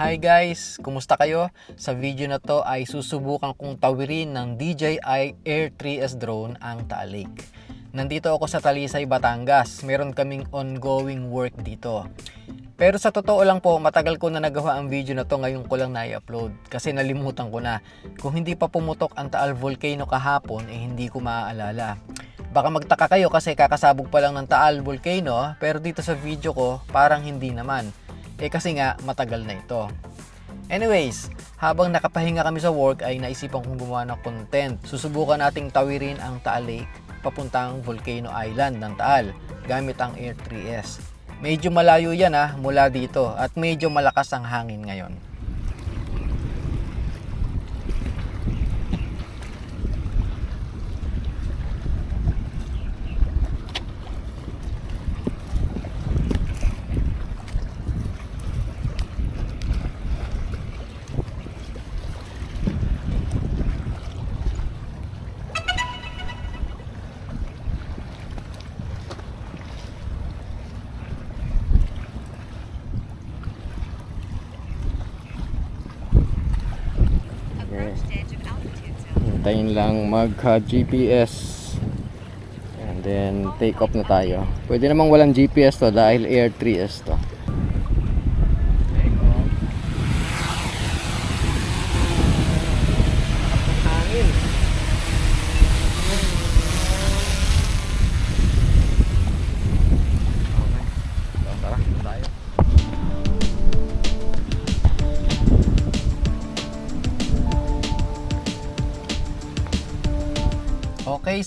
Hi guys! Kumusta kayo? Sa video na to ay susubukan kong tawirin ng DJI Air 3S drone ang Taal Lake. Nandito ako sa Talisay, Batangas. Meron kaming ongoing work dito. Pero sa totoo lang po, matagal ko na nagawa ang video na to ngayon ko lang na-upload kasi nalimutan ko na. Kung hindi pa pumutok ang Taal Volcano kahapon, eh hindi ko maaalala. Baka magtaka kayo kasi kakasabog pa lang ng Taal Volcano pero dito sa video ko parang hindi naman. Eh kasi nga matagal na ito. Anyways, habang nakapahinga kami sa work ay naisipan kong gumawa ng content. Susubukan nating tawirin ang Taal Lake papuntang Volcano Island ng Taal gamit ang Air 3S. Medyo malayo yan ha, mula dito at medyo malakas ang hangin ngayon. Hintayin lang magka-GPS. And then, take off na tayo. Pwede namang walang GPS to dahil Air 3S to.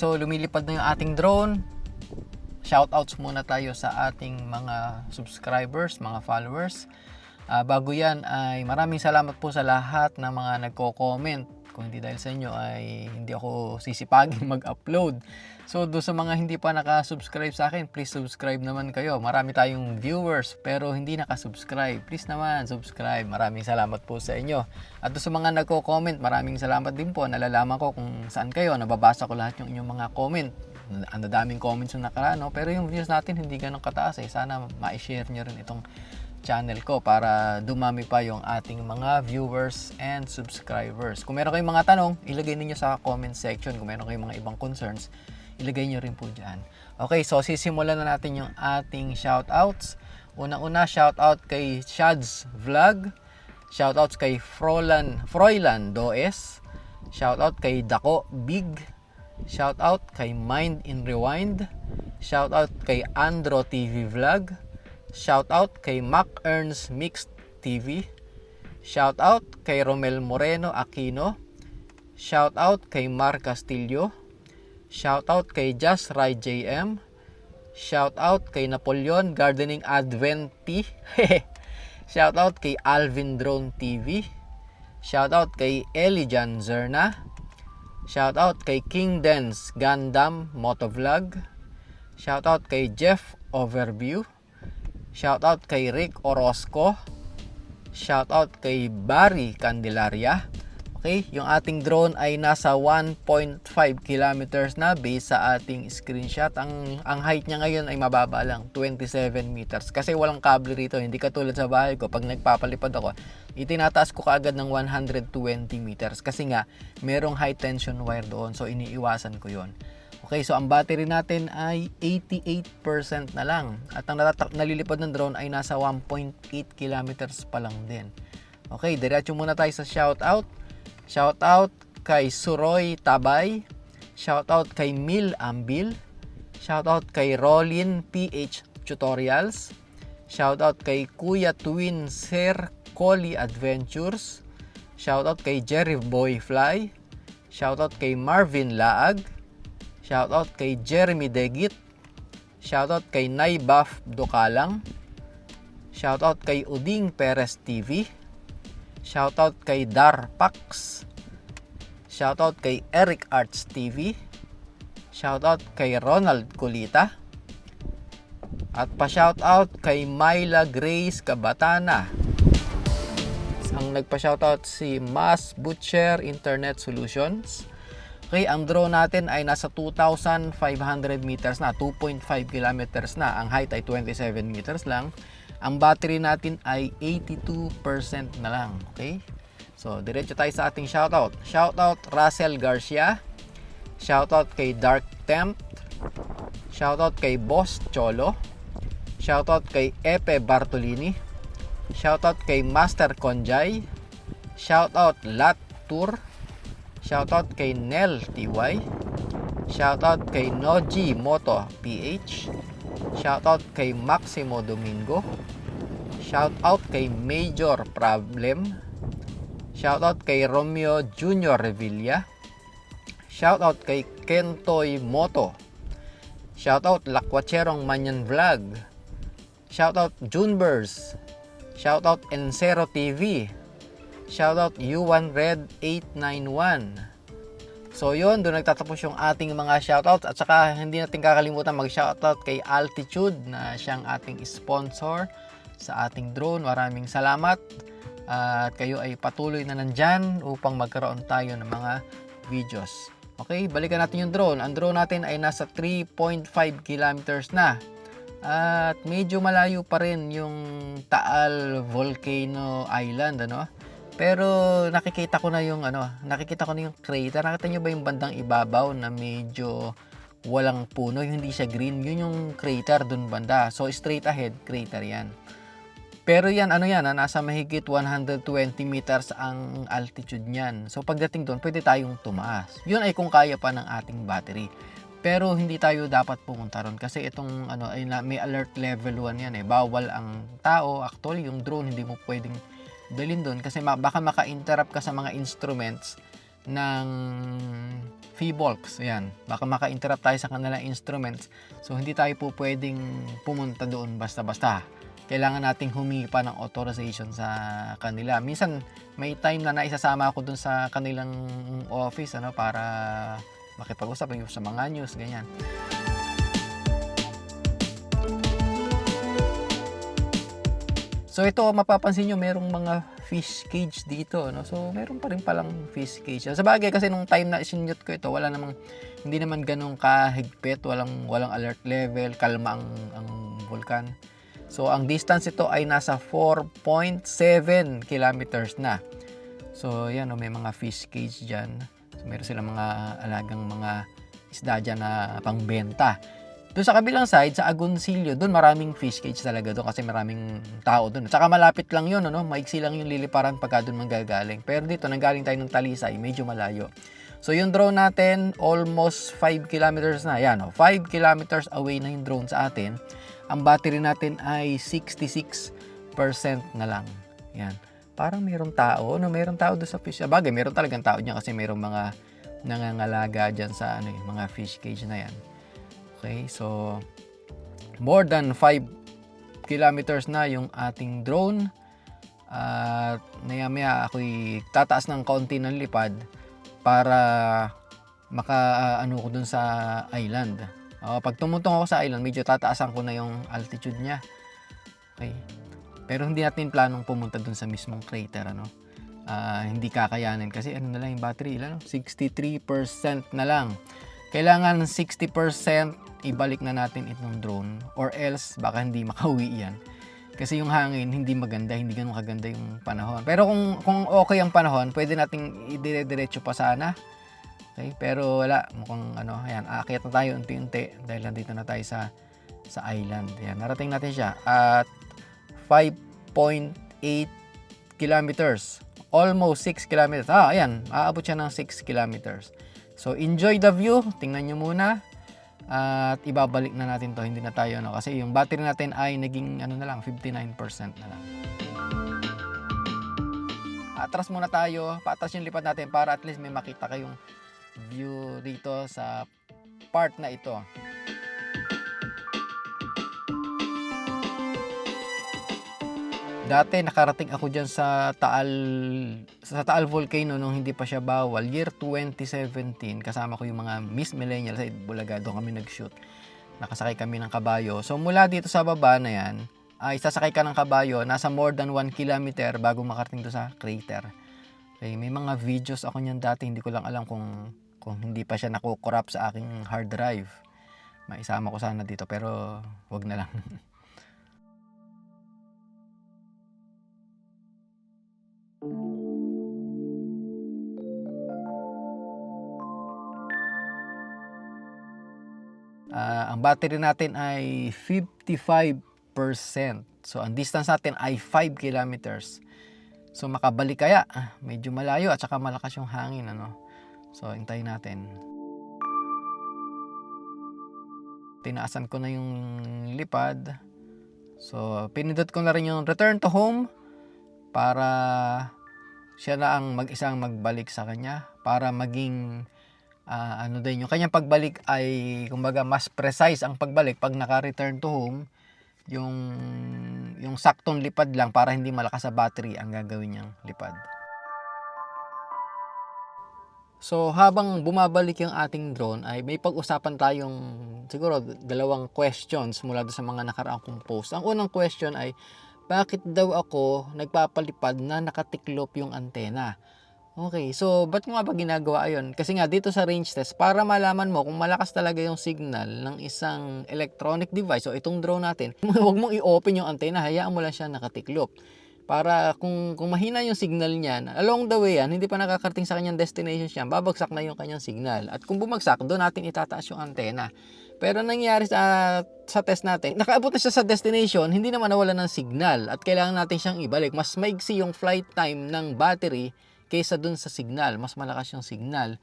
So lumilipad na yung ating drone. Shoutouts muna tayo sa ating mga subscribers, mga followers. Ah, bago yan ay maraming salamat po sa lahat ng mga nagko-comment. Kung hindi dahil sa inyo ay hindi ako sisipagin mag-upload. So do sa mga hindi pa naka-subscribe sa akin, please subscribe naman kayo. Marami tayong viewers pero hindi naka-subscribe. Please naman subscribe. Maraming salamat po sa inyo. At do sa mga nagko-comment, maraming salamat din po. Nalalaman ko kung saan kayo. Nababasa ko lahat yung inyong mga comment. Ang daming comments yung nakaraan, no? pero yung views natin hindi ganun kataas eh. Sana ma-share nyo rin itong channel ko para dumami pa yung ating mga viewers and subscribers. Kung meron kayong mga tanong, ilagay ninyo sa comment section. Kung meron kayong mga ibang concerns, ilagay nyo rin po dyan. Okay, so sisimulan na natin yung ating shoutouts. Una-una, shoutout kay Shads Vlog. Shoutouts kay Frolan, Froilan Does. Shoutout kay Dako Big. Shoutout kay Mind in Rewind. Shoutout kay Andro TV Vlog. Shoutout kay Mac Earns Mixed TV. Shoutout kay Romel Moreno Aquino. Shoutout kay Mar Castillo. Shoutout kay Just Ride JM. Shoutout kay Napoleon Gardening Adventi. Shoutout kay Alvin Drone TV. Shoutout kay Elijan Zerna. Shoutout kay King Dance Gundam Motovlog. Shoutout kay Jeff Overview. Shoutout kay Rick Orozco. Shoutout kay Barry Candelaria. Okay, yung ating drone ay nasa 1.5 kilometers na base sa ating screenshot. Ang ang height niya ngayon ay mababa lang, 27 meters. Kasi walang kable rito, hindi katulad sa bahay ko. Pag nagpapalipad ako, itinataas ko kaagad ng 120 meters. Kasi nga, merong high tension wire doon. So, iniiwasan ko yon. Okay, so ang battery natin ay 88% na lang. At ang nalilipad ng drone ay nasa 1.8 kilometers pa lang din. Okay, diretso muna tayo sa shoutout. Shoutout kay Suroy Tabay. Shoutout kay Mil Ambil. Shoutout kay Rolin PH Tutorials. Shoutout kay Kuya Twin Sir Collie Adventures. Shoutout kay Jerry Boy Fly. Shoutout kay Marvin Laag. Shoutout kay Jeremy Degit. Shoutout kay Naibaf Dokalang. Shoutout kay Uding Perez TV. Shoutout kay Dar Pax. Shoutout kay Eric Arts TV. Shoutout kay Ronald Kulita. At pa-shoutout kay Myla Grace Kabatana. Ang nagpa-shoutout si Mas Butcher Internet Solutions. Okay, ang drone natin ay nasa 2,500 meters na, 2.5 kilometers na. Ang height ay 27 meters lang. Ang battery natin ay 82% na lang. Okay? So, diretso tayo sa ating shoutout. Shoutout Russell Garcia. Shoutout kay Dark Temp. Shoutout kay Boss Cholo. Shoutout kay Epe Bartolini. Shoutout kay Master Konjay. Shoutout Lat Tour. Shoutout kay Nel TY. Shoutout kay Noji Moto PH. Shoutout kay Maximo Domingo. Shoutout kay Major Problem. Shoutout kay Romeo Junior Revilla. Shoutout kay Kentoy Moto. Shoutout Lakwacherong Manyan Vlog. Shoutout Junebers. Shoutout Encero TV. Shoutout U1 Red 891. So yun, doon nagtatapos yung ating mga shoutouts at saka hindi natin kakalimutan mag-shoutout kay Altitude na siyang ating sponsor sa ating drone. Maraming salamat at kayo ay patuloy na nandyan upang magkaroon tayo ng mga videos. Okay, balikan natin yung drone. Ang drone natin ay nasa 3.5 kilometers na. At medyo malayo pa rin yung Taal Volcano Island, ano? Pero nakikita ko na yung ano, nakikita ko na yung crater. Nakita nyo ba yung bandang ibabaw na medyo walang puno, yung hindi siya green? Yun yung crater dun banda. So straight ahead, crater yan. Pero yan, ano yan, ah, nasa mahigit 120 meters ang altitude niyan. So pagdating doon, pwede tayong tumaas. Yun ay kung kaya pa ng ating battery. Pero hindi tayo dapat pumunta ron kasi itong ano ay may alert level 1 yan eh. Bawal ang tao. Actually, yung drone hindi mo pwedeng dalhin doon kasi ma- baka maka-interrupt ka sa mga instruments ng Feebolks. Ayan. Baka maka-interrupt tayo sa kanilang instruments. So hindi tayo po pwedeng pumunta doon basta-basta kailangan nating humingi pa ng authorization sa kanila. Minsan may time na naisasama ako dun sa kanilang office ano para makipag-usap sa mga news ganyan. So ito mapapansin nyo merong mga fish cage dito no. So meron pa rin palang fish cage. Sa bagay kasi nung time na isinyot ko ito wala namang hindi naman ganun kahigpit, walang walang alert level, kalma ang ang vulkan. So, ang distance ito ay nasa 4.7 kilometers na. So, yan, oh, may mga fish cage dyan. So, meron silang mga alagang mga isda dyan na pangbenta. Doon sa kabilang side, sa Agoncillo, doon maraming fish cage talaga doon kasi maraming tao doon. At saka malapit lang yun, ano? maiksi lang yung liliparan pagka doon manggagaling. Pero dito, nanggaling tayo ng Talisay, medyo malayo. So, yung drone natin, almost 5 kilometers na. Yan, oh, 5 kilometers away na yung drone sa atin ang battery natin ay 66% na lang. Yan. Parang mayroong tao, no, mayroong tao doon sa fish. Ah, Bagay, mayroong talagang tao diyan kasi mayroong mga nangangalaga diyan sa ano, yung mga fish cage na yan. Okay, so more than 5 kilometers na yung ating drone. At maya-maya ako'y tataas ng kaunti ng lipad para maka ah, ano ko dun sa island. Oh, pag tumutong ako sa island, medyo tataasan ko na yung altitude niya. Okay. Pero hindi natin planong pumunta dun sa mismong crater, ano. Ah, hindi kakayanin kasi ano na lang yung battery, ilan? 63% na lang. Kailangan 60% ibalik na natin itong drone or else baka hindi makauwi yan. Kasi yung hangin hindi maganda, hindi ganun kaganda yung panahon. Pero kung kung okay ang panahon, pwede nating idire-diretso pa sana. Okay, pero wala mukhang ano, ayan, aakyat na tayo unti-unti dahil nandito na tayo sa sa island. Ayan, narating natin siya at 5.8 kilometers. Almost 6 kilometers. Ah, ayan, aabot siya ng 6 kilometers. So, enjoy the view. Tingnan nyo muna. At ibabalik na natin to. Hindi na tayo, ano, kasi yung battery natin ay naging, ano na lang, 59% na lang. Atras muna tayo. Paatras yung lipat natin para at least may makita kayong view dito sa part na ito. Dati nakarating ako diyan sa Taal sa Taal Volcano nung hindi pa siya bawal, year 2017. Kasama ko yung mga Miss Millennial sa Bulaga, doon kami nag-shoot. Nakasakay kami ng kabayo. So mula dito sa baba na yan, ay sasakay ka ng kabayo, nasa more than 1 kilometer bago makarating doon sa crater. Okay, may mga videos ako niyan dati, hindi ko lang alam kung kung hindi pa siya nakukorap sa aking hard drive. Maisama ko sana dito pero wag na lang. Uh, ang battery natin ay 55%. So ang distance natin ay 5 kilometers. So makabalik kaya, ah, medyo malayo at saka malakas yung hangin ano. So hintayin natin. Tinaasan ko na yung lipad. So pinindot ko na rin yung return to home para siya na ang mag-isang magbalik sa kanya para maging ah, ano din yung kanyang pagbalik ay kumbaga mas precise ang pagbalik pag naka-return to home yung yung saktong lipad lang para hindi malakas sa battery ang gagawin niyang lipad. So habang bumabalik yung ating drone ay may pag-usapan tayong siguro dalawang questions mula sa mga nakaraang kong post. Ang unang question ay bakit daw ako nagpapalipad na nakatiklop yung antena? Okay, so ba't nga ba ginagawa yun? Kasi nga dito sa range test, para malaman mo kung malakas talaga yung signal ng isang electronic device o itong drone natin, huwag mong i-open yung antena, hayaan mo lang siya nakatiklop. Para kung, kung mahina yung signal niyan, along the way yan, hindi pa nakakarating sa kanyang destination siya, babagsak na yung kanyang signal. At kung bumagsak, doon natin itataas yung antena. Pero nangyari sa, sa test natin, nakaabot na siya sa destination, hindi naman nawala ng signal at kailangan natin siyang ibalik. Mas maigsi yung flight time ng battery kaysa dun sa signal. Mas malakas yung signal.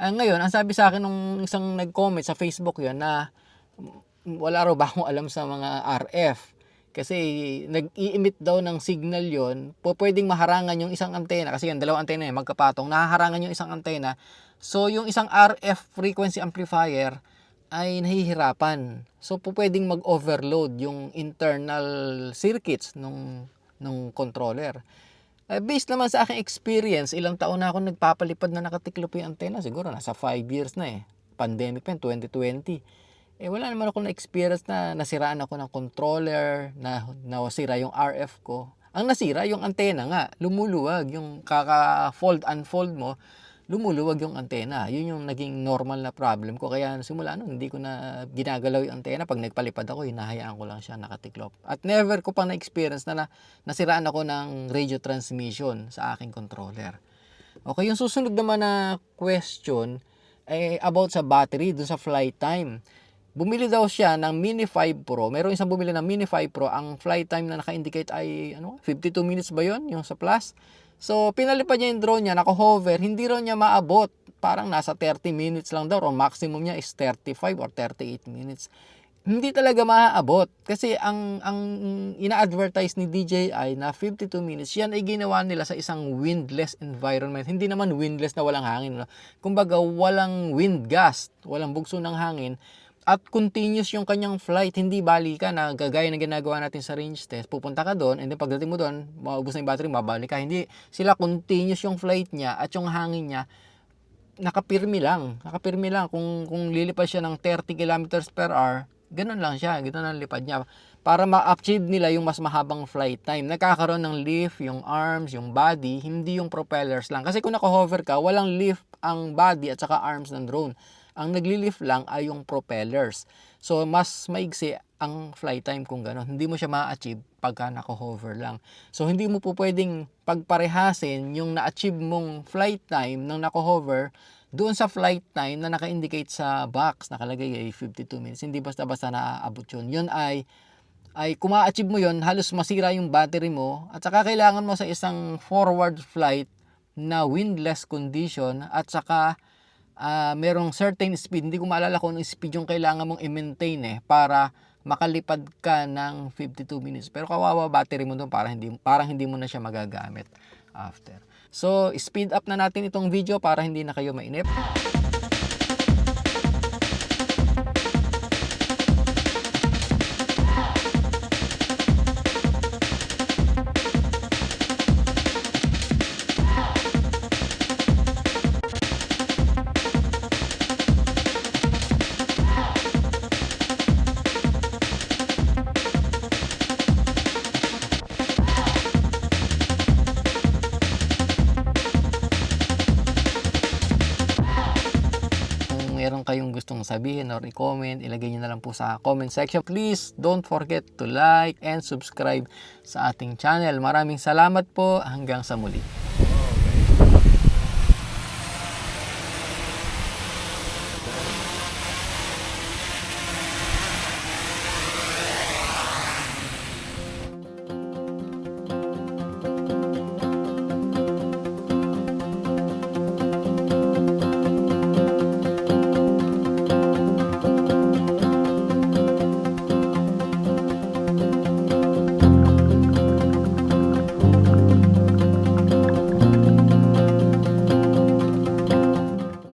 Ah, ngayon, ang sabi sa akin nung isang nag-comment sa Facebook yon na wala raw ba akong alam sa mga RF. Kasi nag-i-emit daw ng signal yon po pwedeng maharangan yung isang antena. Kasi yung dalawang antena yung magkapatong, nahaharangan yung isang antena. So, yung isang RF frequency amplifier ay nahihirapan. So, po pwedeng mag-overload yung internal circuits nung, nung controller. Eh, based naman sa aking experience, ilang taon na ako nagpapalipad na nakatiklop yung antena. Siguro nasa 5 years na eh. Pandemic pa yun, 2020. Eh wala naman ako na-experience na nasiraan ako ng controller, na nasira yung RF ko. Ang nasira yung antena nga, lumuluwag. Yung kaka-fold, unfold mo, lumuluwag yung antena. Yun yung naging normal na problem ko. Kaya simula nun, hindi ko na ginagalaw yung antena. Pag nagpalipad ako, hinahayaan ko lang siya nakatiklop. At never ko pa na-experience na, na nasiraan ako ng radio transmission sa aking controller. Okay, yung susunod naman na question ay about sa battery, dun sa flight time. Bumili daw siya ng Mini 5 Pro. Meron isang bumili ng Mini 5 Pro. Ang flight time na naka-indicate ay ano, 52 minutes ba yon yung sa plus? So, pinalipad niya yung drone niya, naka-hover, hindi raw niya maabot. Parang nasa 30 minutes lang daw, o maximum niya is 35 or 38 minutes. Hindi talaga maaabot. Kasi ang, ang ina-advertise ni DJI na 52 minutes, yan ay ginawa nila sa isang windless environment. Hindi naman windless na walang hangin. No? Kumbaga, walang wind gust, walang bugso ng hangin at continuous yung kanyang flight, hindi bali ka na gagaya ng ginagawa natin sa range test. Pupunta ka doon, and then pagdating mo doon, maubos na yung battery, mabalik ka. Hindi, sila continuous yung flight niya at yung hangin niya, nakapirmi lang. Nakapirmi lang. Kung, kung lilipad siya ng 30 kilometers per hour, ganun lang siya. Ganun ang lipad niya. Para ma-achieve nila yung mas mahabang flight time. Nagkakaroon ng lift, yung arms, yung body, hindi yung propellers lang. Kasi kung naka-hover ka, walang lift ang body at saka arms ng drone ang nagli-lift lang ay yung propellers. So, mas maigsi ang flight time kung gano'n. Hindi mo siya ma-achieve pagka nako-hover lang. So, hindi mo po pwedeng pagparehasin yung na-achieve mong flight time ng nako-hover doon sa flight time na naka-indicate sa box, nakalagay ay 52 minutes. Hindi basta-basta naaabot yun. Yun ay ay kung ma-achieve mo yun, halos masira yung battery mo at saka kailangan mo sa isang forward flight na windless condition at saka ah merong certain speed, hindi ko maalala kung anong speed yung kailangan mong i-maintain eh, para makalipad ka ng 52 minutes. Pero kawawa battery mo doon para hindi, parang hindi mo na siya magagamit after. So, speed up na natin itong video para hindi na kayo mainip. Sabihin or i-comment, ilagay nyo na lang po sa comment section. Please don't forget to like and subscribe sa ating channel. Maraming salamat po. Hanggang sa muli.